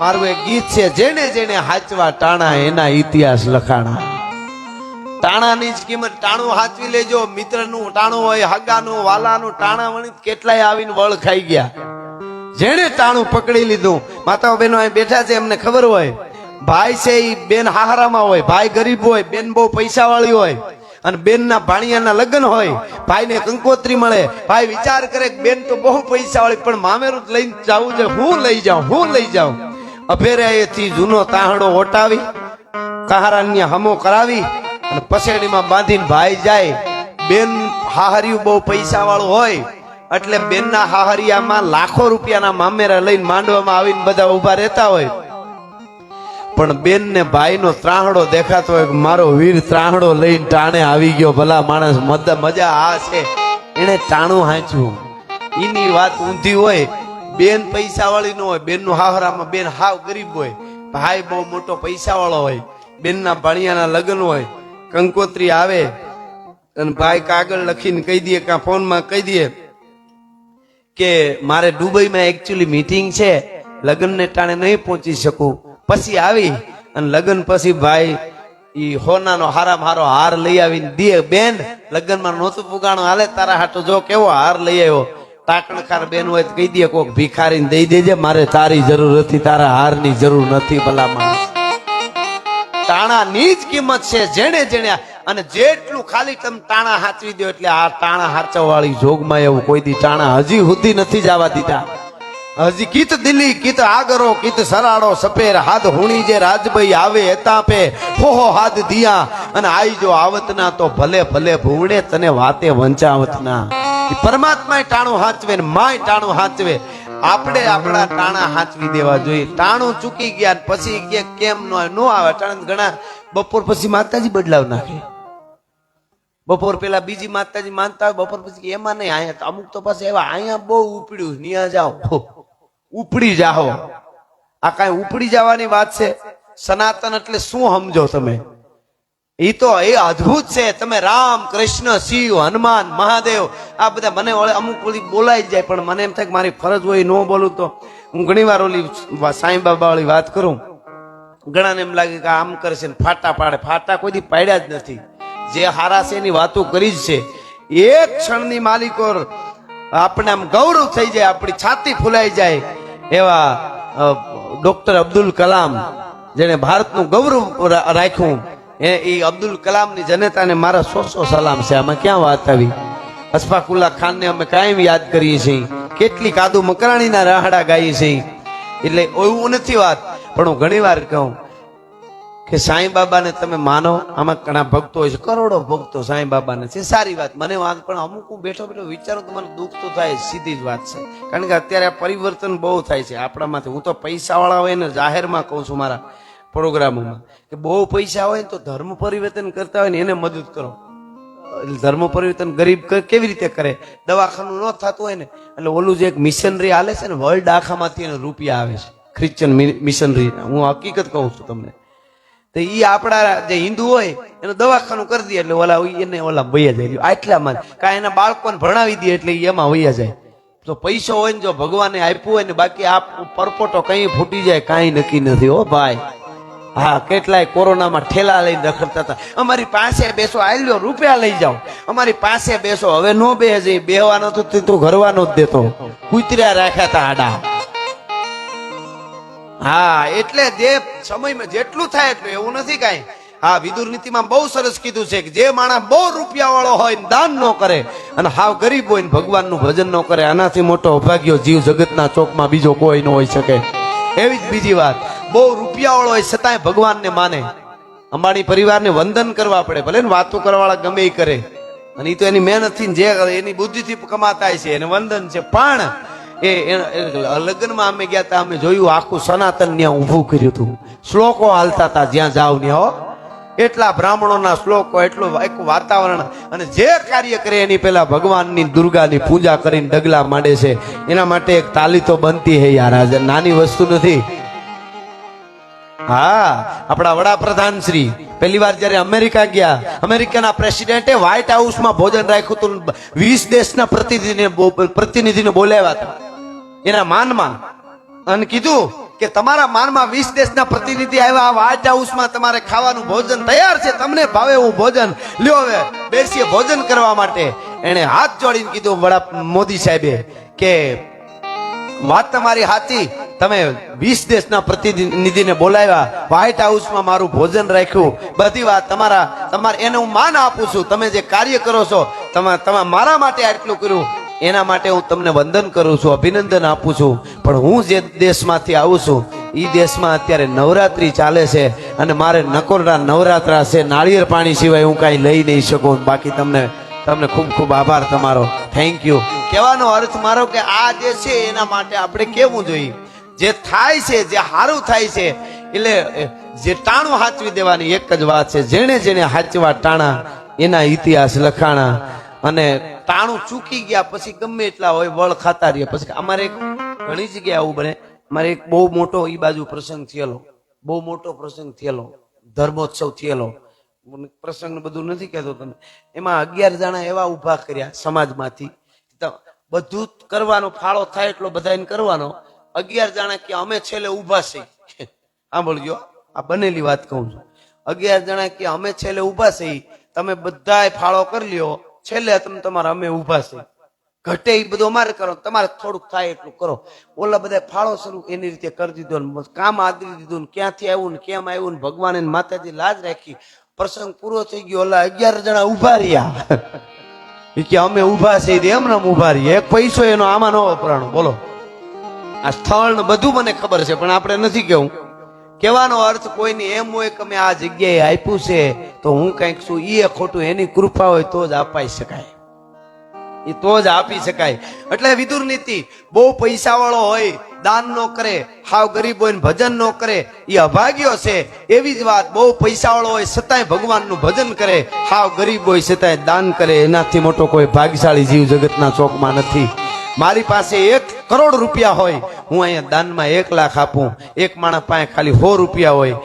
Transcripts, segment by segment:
મારું એક ગીત છે જેને જેને હાચવા ટાણા એના ઇતિહાસ લખાણા. ટાણાની જ કિંમત ટાણું હાચવી લેજો, મિત્રનું ટાણું હોય, હગાનું, વાલાનું ટાણા વણી કેટલાય આવીને વળ ખાઈ ગયા. જેણે ટાણું પકડી લીધું. માતાઓ બહેનો, અહીં બેઠા છે, એમને ખબર હોય. ભાઈ છે એ બેન હાહારામાં હોય, ભાઈ ગરીબ હોય, બેન બહુ પૈસા વાળી હોય. અને બેનના ભાણિયાના લગ્ન હોય, ભાઈને કંકોત્રી મળે. ભાઈ વિચાર કરે બેન તો બહુ પૈસા વાળી પણ મામેરું લઈને જવું છે, હું લઈ જાઉં, હું લઈ જાઉં. અભેરાએથી જૂનો તાહડો ઓટાવી કહારાન્ય હમો કરાવી, અને પસેડીમાં બાંધીને ભાઈ જાય. બેન હાહર્યું બહુ પૈસા વાળું હોય, એટલે બેનના હાહરિયામાં લાખો રૂપિયાના મામેરા લઈને માંડવામાં આવીને બધા ઊભા રહેતા હોય. પણ બેન ને ભાઈ નો ત્રાહડો દેખાતો હોય મારો વીર ત્રાહડો લઈને ટાણે આવી ગયો, ભલા માણસ મજા આ છે. એને ટાણું હાંચ્યું. એની વાત ઊંધી હોય બેન પૈસા વાળી ન હોય બેનનું હાહરામાં બેન હાવ ગરીબ હોય, ભાઈ બહુ મોટો પૈસા વાળો હોય, બેનના ભાણિયાના લગ્ન હોય, કંકોત્રી આવે, અને ભાઈ કાગળ લખીને કહી દે, કાં ફોનમાં કહી દે કે મારે દુબઈમાં એકચ્યુઅલી મીટિંગ છે, લગ્નને ટાણે નહીં પહોંચી શકું. પછી આવી, અને લગ્ન પછી ભાઈ ઈ હોનાનો હારામ હારો હાર લઈ આવીને દે બેન, લગ્નમાં નહોતું પુગાણું, હાલે તારા હાટો જો કેવો હાર લઈ આવ્યો. ટાકણખાર બેન હોય કહી દે કોક ભિખારીને દઈ દેજે, મારે તારી જરૂર નથી તારા હારની જરૂર નથી ભલા માણસ ટાણાની જ કિંમત છે, જેણે જેણે અને જેટલું ખાલી તમે તાણા હાચવી દો એટલે આ તાણા હાચવા વાળી જોગમાં એવું કોઈ દી તાણા હજી સુધી નથી જવા દીધા. હજી કીત દિલ્હી, કીત આગરો, કીત સરાડો સપેર હાથ હુણી જે રાજભાઈ આવે એતાપે હોહો હાથ દિયા. અને આઈ જો આવતના તો ભલે ભલે ભૂવડે તને વાતે વંચાવતના. પરમાત્માએ ટાણું હાચવે ને માય ટાણું હાચવે. આપણે આપણા ટાણા હાચવી દેવા જોઈએ. ટાણું ચૂકી ગયા પછી કે કેમ નો આવે? ટાણા ઘણા બપોર પછી માતાજી બદલાવ નાખે. બપોર પેલા બીજી માતાજી માનતા હોય, બપોર પછી એમાં નહીં, અહીંયા અમુક તો પાસે એવા અહીંયા બહુ ઉપડ્યું નિયા જાઓ. ઉપડી જાઓ. આ કાંઈ ઉપડી જવાની વાત છે? સનાતન એટલે શું સમજો તમે? એ તો એ અદ્ભુત છે. તમે રામ, કૃષ્ણ, શિવ, હનુમાન, મહાદેવ, આ બધા મને અમુક ઓલી બોલાઈ જાય, પણ મને એમ થાય કે મારી ફરજ હોય ન બોલું તો. હું ઘણી વાર ઓલી સાંઈ બાબા વાત કરું. ઘણાને એમ લાગે કે આમ કરશે ને ફાટા પાડે. ફાટા કોઈ દી પાડ્યા જ નથી. જે હારા છે એની વાતો કરી જ છે. એક ક્ષણની માલિકો આપણે આમ ગૌરવ થઈ જાય, આપણી છાતી ફૂલાઈ જાય એવા ડોક્ટર અબ્દુલ કલામ જેને ભારતનું ગૌરવ રાખ્યું. એ એ અબ્દુલ કલામની જનતાને મારા સો સો સલામ છે. આમાં ક્યાં વાત આવી? અશફાકુલ્લા ખાનને અમે કાયમ યાદ કરીએ છીએ? કેટલી કાદુ મકરાણીના રાહડા ગાઈએ છીએ? એટલે એવું નથી વાત, પણ હું ઘણી વાર કહું કે સાંઈ બાબાને તમે માનો, આમાં ઘણા ભક્તો હોય છે. કરોડો ભક્તો સાંઈ બાબાને છે. સારી વાત. મને વાત, પણ અમુક હું બેઠો બેઠો વિચારું તો મને દુઃખ તો થાય, સીધી જ વાત છે. કારણ કે અત્યારે આ પરિવર્તન બહુ થાય છે. આપણામાંથી હું તો પૈસાવાળા હોય ને જાહેરમાં કહું છું મારા. પ્રોગ્રામોમાં કે બહુ પૈસા હોય તો ધર્મ પરિવર્તન કરતા હોય ને એને મદદ કરો. ધર્મ પરિવર્તન ગરીબ કેવી રીતે કરે? દવાખાનું ન થતું હોય ને, એટલે ઓલું જે એક મિશનરી હાલે છે ને, વર્લ્ડ આખામાંથી એને રૂપિયા આવે છે. Christian missionary. હું હકીકત કહું છું તમને. તો એ આપણા જે હિન્દુ હોય, એને દવાખાનું કરી દે એટલે ઓલા એને ઓલા વૈયા જાય. આટલામાં. કાંઈ એના બાળકોને ભણાવી દે એટલે એમાં વૈયા જાય. તો પૈસો હોય ને જો ભગવાને આપ્યું હોય ને, બાકી આ પરપોટો કઈ ફૂટી જાય, કાંઈ નક્કી નથી. હો ભાઈ. હા, કેટલાય કોરોનામાં ઠેલા લઈને રખડતા હતા. અમારી પાસે બેસો, આલ્યો, રૂપિયા લઈ જાઓ. અમારી પાસે બેસો, હવે નો બે જઈ બેહવાનો તો તું તું ઘરવાનો જ દેતો. કૂતર્યા રાખ્યા હતા આડા. હા, એટલે જે સમયમાં જેટલું થાય એટલું, એવું નથી કાંઈ. હા વિદુર નીતિમાં બહુ સરસ કીધું છે કે જે માણસ બહુ રૂપિયા વાળો હોય દાન ન કરે અને હાવ ગરીબ હોય ને ભગવાનનું ભજન ન કરે, આનાથી મોટો અભાગ્યો જીવ જગતના ચોકમાં બીજો કોઈ ન હોઈ શકે. એવી જ બીજી વાત. બહુ રૂપિયાવાળો હોય છતાંય ભગવાનને માને. અંબાણી પરિવારને વંદન કરવા પડે, ભલે ને વાતો કરવાવાળા ગમે એ કરે. અને એ તો એની મહેનતથી જે એની બુદ્ધિથી કમાતા છે એને વંદન છે. પણ એ લગ્નમાં અમે ગયા હતા અમે જોયું આખું સનાતન ત્યાં ઊભું કર્યું હતું. શ્લોકો હાલતા હતા જ્યાં જાવ ત્યાં હો. એટલા બ્રાહ્મણોના શ્લોકો, એટલું એક વાતાવરણ. અને જે કાર્ય કરે એની પહેલા ભગવાનની દુર્ગાની પૂજા કરીને ડગલા માંડે છે. એના માટે એક તાલી તો બનતી હે યાર, આજે નાની વસ્તુ નથી. હા, આપણા વડાપ્રધાન શ્રી. પહેલી વાર જ્યારે અમેરિકા ગયા, અમેરિકાના પ્રેસિડેન્ટે વ્હાઇટ હાઉસમાં ભોજન રાખ્યું હતું વીસ દેશના પ્રતિનિધિને પ્રતિનિધિને બોલાવ્યા હતા. એના માનમાં. અને કીધું કે તમારા માનમાં વીસ દેશના પ્રતિનિધિ આવ્યા વ્હાઇટ હાઉસમાં તમારે ખાવાનું ભોજન તૈયાર છે, તમને ભાવે એવું ભોજન. લ્યો હવે, બેસીએ ભોજન કરવા માટે. એણે હાથ જોડીને કીધું વડા મોદી સાહેબે કે વાત તમારી સાચી. તમે વીસ દેશના પ્રતિનિધિને બોલાવ્યા. વ્હાઇટ હાઉસમાં મારું ભોજન રાખ્યું. બધી વાત તમારા, તમારે એને હું માન આપું છું. તમે જે કાર્ય કરો છો, તમે તમે, મારા માટે આટલું કર્યું. એના માટે હું તમને વંદન કરું છું, અભિનંદન આપું છું. પણ હું જે દેશમાંથી આવું છું એ દેશમાં અત્યારે નવરાત્રી ચાલે છે અને મારે નકોરના નવરાત્રા છે, નાળિયેર પાણી સિવાય હું કાંઈ લઈ નહીં શકું. બાકી તમને તમને ખૂબ ખૂબ આભાર તમારો. થેન્ક યુ કહેવાનો અર્થ મારો કે આ જે છે એના માટે આપણે કેવું જોઈએ. જે થાય છે, જે સારું થાય છે, એટલે જે ટાણું હાચવી દેવાની એક જ વાત છે. જેણે જેણે હાચવા ટાણા, એના ઇતિહાસ લખાણા અને ટાણું ચૂકી ગયા પછી ગમે એટલા હોય વળ ખાતા રહીએ. પછી અમારે ઘણી જગ્યાએ આવું બને. મારે એક બહુ મોટો એ બાજુ પ્રસંગ થયેલો. બહુ મોટો પ્રસંગ થયેલો. ધર્મોત્સવ થયેલો. પ્રસંગ બધું નથી કહેતો તમે. એમાં અગિયાર જણા એવા ઊભા કર્યા સમાજમાંથી. બધું કરવાનો ફાળો થાય એટલો બધાને કરવાનો. અગિયાર જણા કે અમે છેલ્લે ઊભા છે. સાંભળજો, આ બનેલી વાત કહું છું. અગિયાર જણા કે અમે છેલ્લે ઊભા છે, તમે બધાય ફાળો કરી લ્યો. છેલ્લે તમે તમારા અમે ઊભા છે. ઘટે એ બધું અમારે કરો, તમારે થોડુંક થાય એટલું કરો. ઓલા બધા ફાળો શરૂ એની રીતે કરી દીધો કામ આદરી દીધું ક્યાંથી આવ્યું ને કેમ આવ્યું ને ભગવાન માતાજી લાજ રાખી. પ્રસંગ પૂરો થઈ ગયો, ઓલા અગિયાર જણા ઊભા રહ્યા. એ કે અમે ઊભા છીએ એમ ને ઊભા રહીએ. એક પૈસો એનો આમાં ન વપરાણો. બોલો. આ સ્થળ ને બધું મને ખબર છે, પણ આપણે નથી કેવું. કહેવાનો અર્થ કોઈને એમ હોય કે અમે આ જગ્યાએ આપ્યું છે, તો હું કંઈક છું. એ ખોટું, એની કૃપા હોય તો જ અપાઈ શકાય. એ તો જ આપી શકાય. એટલે વિદુર નીતિ, બહુ પૈસા વાળો હોય, દાન નો કરે, હાવ ગરીબ હોય ભજન નો કરે એ અભાગ્યો છે. એવી જ વાત, બહુ પૈસા વાળો હોય છતાંય ભગવાનનું ભજન કરે, હાવ ગરીબ હોય છતાંય દાન કરે, એનાથી મોટો કોઈ ભાગ્યશાળી જીવ જગતના ચોકમાં નથી. મારી પાસે એક કરોડ રૂપિયા હોય, હું અહીંયા દાનમાં એક લાખ આપું. એક માણસ પાસે ખાલી સો રૂપિયા હોય.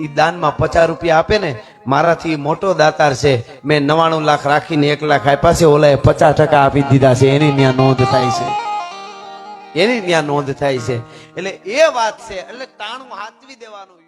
એ દાનમાં પચાસ રૂપિયા આપે ને, મારાથી મોટો દાતાર છે. મેં નવાણું લાખ રાખીને એક લાખ આપ્યા છે, ઓલાએ પચાસ ટકા આપી દીધા છે. એની ત્યાં નોંધ થાય છે. એની ત્યાં નોંધ થાય છે. એટલે એ વાત છે, એટલે તાણું હાચવી દેવાનું.